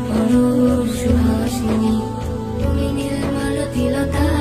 পরশ সুহাসিনী তুমি নীলমাল তিলতা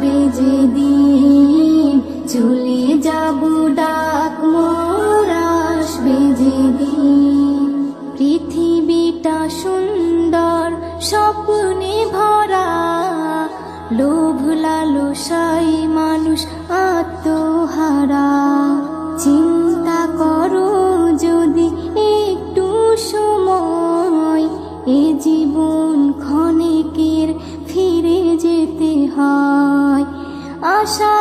আসবে যেদিন চলে যাব আশা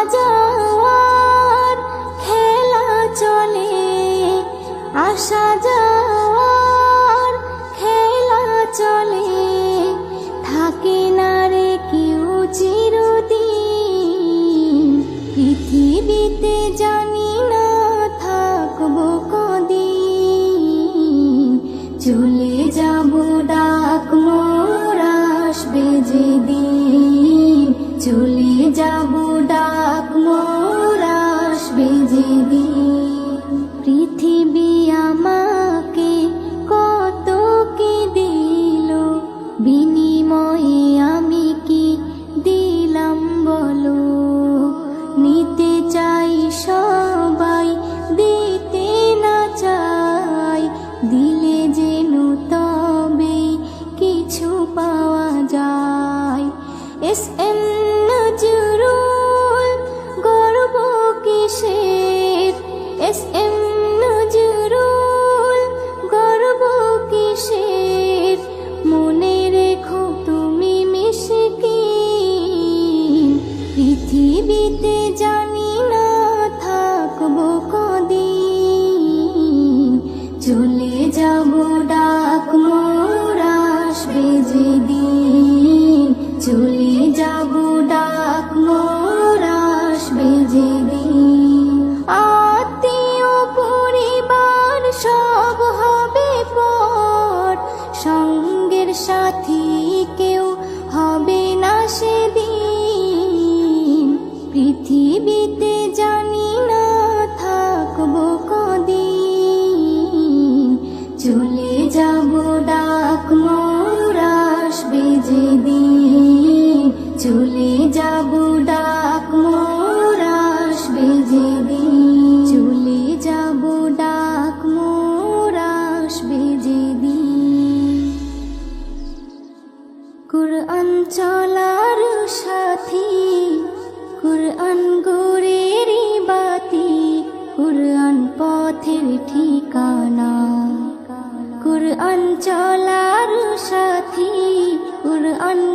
this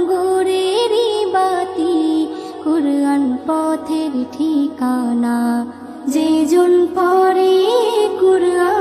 আঙ্গুরেরই বাতি কোরআন পথের ঠিকানা। যে জন পরে কোরআন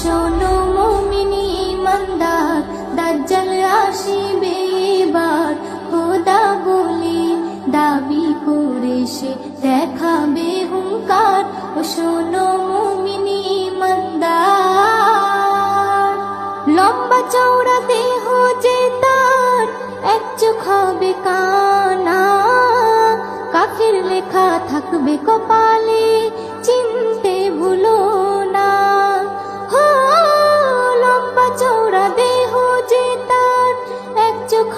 শোনো মুমিনি মন্দার দাজ্জাল আসিবে বার খোদা বলে দাবি করে সে দেখাবে হুঙ্কার। ও শোনো মুমিনি মন্দার লম্বা চৌড়া দেহ যে তার, এক চোখ হবে কানা। কাফির লেখা থাকবে কপালে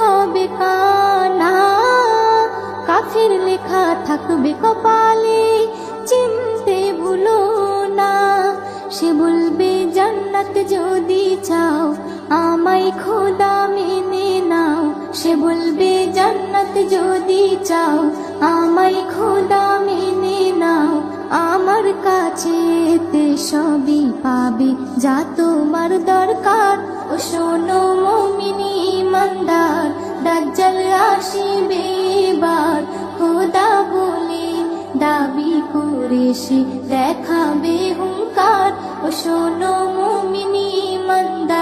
হবে কানা। কাফির লেখা থাকবে কপালে, চিনতে ভুলো না। সে বলবে, জান্নাত যদি চাও, আমায় খোদা মেনে নাও। সে বলবে, জান্নাত যদি চাও, আমায় খোদা মেনে নাও। আমার কাছে এতে সবই পাবে। যা তোমার দরকার। ও শোনো মমিনী ইমানদার, দাজ্জাল আসিবে এবার। খোদা বলে দাবি করে সে দেখাবে হুঙ্কার। ও শোনো মুমিনি ইমানদার,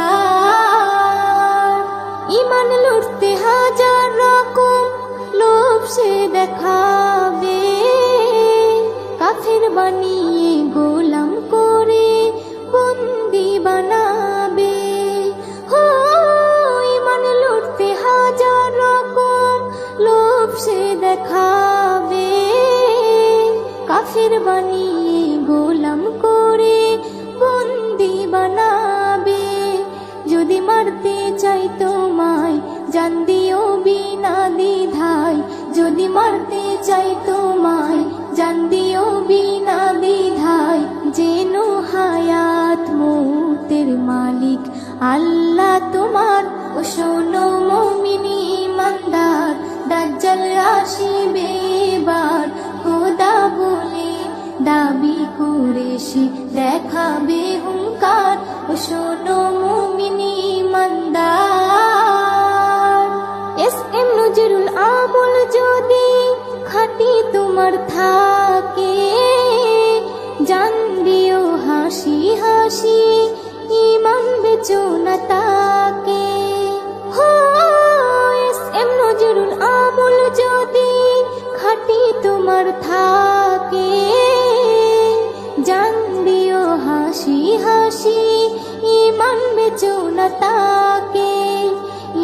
ইমান লুটতে হাজার রকম লোভ সে দেখাবে। কাফের বানিয়ে গোলাম করে বন্দি বানাবে। হো ইমান লুটতে হাজার রকম লোভ সে দেখাবে। কাফের বানিয়ে গোলাম করে বন্দি বানাবে। যদি মারতে চাই তোমায়, জান দিও বিনা দ্বিধায়। যদি মারতে চাই তোমায় জান দিও বিনা বিধায় যেন হায়াত মৌতের মালিক। আল্লাহ তোমার, ও শোনো মমিনী ইমানদার, দাজ্জাল আসিবে এবার। খোদা বলে দাবি করে সে দেখাবে হুঙ্কার, ও তাকে এম আমল যদি খাটি তোমার থাকে। জান দিও হাসি হাসি, ইমান বেচো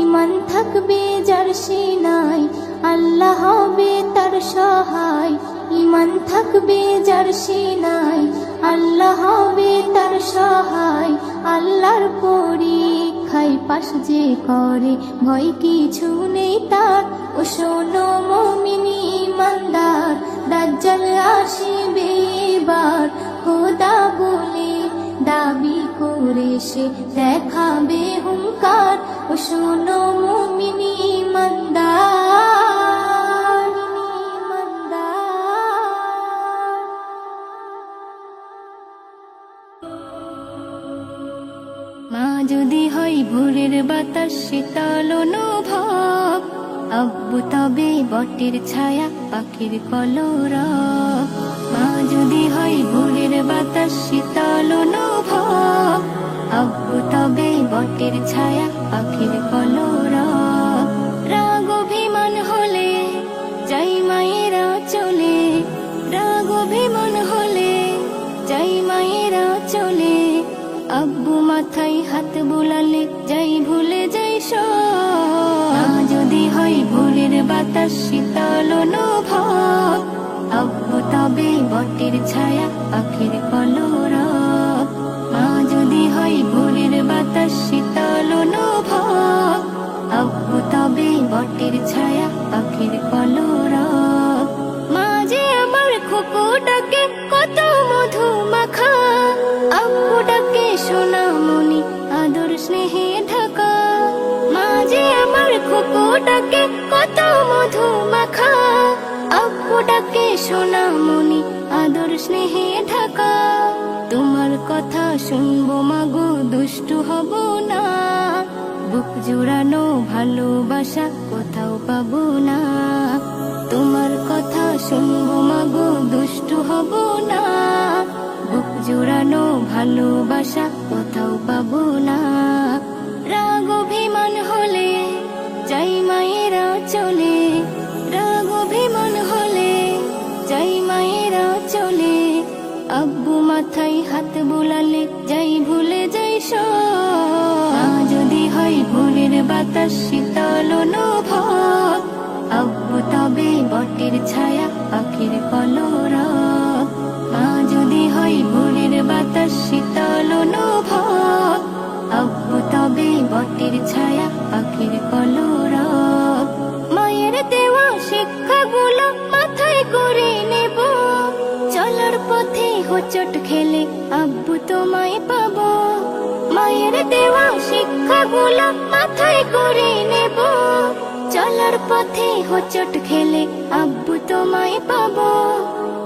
ইমান থাকবে যার সিনাই, আল্লাহ হবে তার সহায়। ইমান থাকবে যার সিনাই, আল্লাহ হবে তার সহায়। আল্লাহর পরীক্ষায় পাশ যে করে, ভয় কিছু নেই তার। ও শোনো মমিনী ইমানদার, দাজ্জাল আসিবে এবার। খোদা বলে দাবি করে সে দেখাবে হুঙ্কার। ও শোনো মুমিনি ইমানদার। যদি হয় ভোরের বাতাস, শীতল অনুভব। আব্বু তবে বটের ছায়া, পাখির কলর মা যদি হয় ভোরের বাতাস, শীতল অনুভব। আব্বু তবে বটের ছায়া, পাখির কলরব। বাতাস শীতল অনুভব আব্বু তবে বটের ছায়া পাখির কলর। মা যদি হয় ভোরের বাতাস, শীতল অনুভব। আব্বু তবে বটের ছায়া পাখির কলরব শুনব মাগো, দুষ্টু হব না। বুক জুড়ানো ভালোবাসা কোথাও পাবো না। তোমার কথা শুনব মাগো, দুষ্টু হব না। বুক জুড়ানো ভালোবাসা কোথাও পাবো না। রাগ অভিমান হলে যাই মায়েরা চলে। রাগ অভিমান হলে যাই মায়েরা চলে। আব্বু মাথায় হাত বুলালে শীতল অনুভব আব্বু তবে বটের ছায়া, পাখির কলরব মা যদি হয় ভোরের বাতাস শীতল অনুভব আব্বু তবে বটের ছায়া, পাখির কলরব মায়ের দেওয়া শিক্ষাগুলো মাথায় করে নেব। চলার পথে হোচট খেলে আব্বু তোমায় পাবো। মায়ের দেওয়া শিক্ষাগুলো মাথায় করে নেব। চলার পথে হোচট খেলে আব্বু তোমায় পাবো।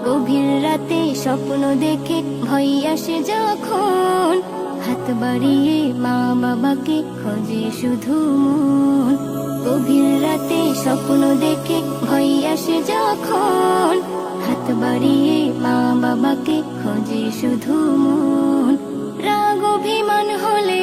গভীর রাতে স্বপ্ন দেখে ভয় আসে যখন হাত বাড়িয়ে মা বাবাকে খোঁজে শুধু মন। গভীর রাতে স্বপ্ন দেখে ভয় আসে যখন হাত বাড়িয়ে মা বাবাকে খোঁজে শুধু মন। রাগ অভিমান হলে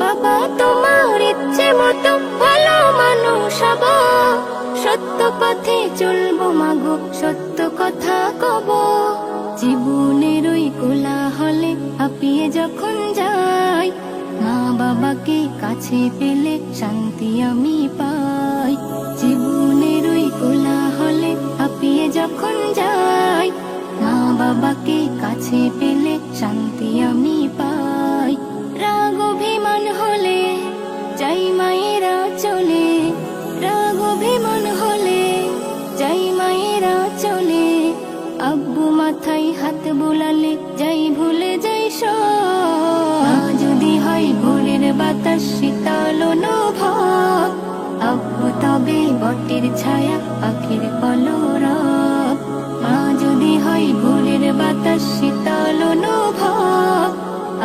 বাবা, তোমার ইচ্ছে মতো ভালো মানুষ হব। সত্য পথে চলবো মাগো, সত্য কথা কব। জীবনের ওই কোলাহলে হাঁপিয়ে যখন যাই, মা বাবাকে কাছে পেলে শান্তি আমি পাই। জীবনের ওই কোলাহলে হাঁপিয়ে যখন যাই, মা বাবাকে কাছে পেলে শান্তি আমি পাই। বুলালে যাই ভুলে যাই যদি হয় ভোরের বাতাস, শীতল অনুভব। আব্বু তবে বটের ছায়া, পাখির কলরব। মা যদি হয় ভোরের বাতাস, শীতল অনুভব।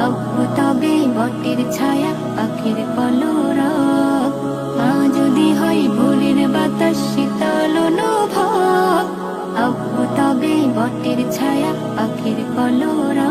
আব্বু তবে বটের ছায়া, পাখির কলরব। পটের ছায়া পাখির কলরা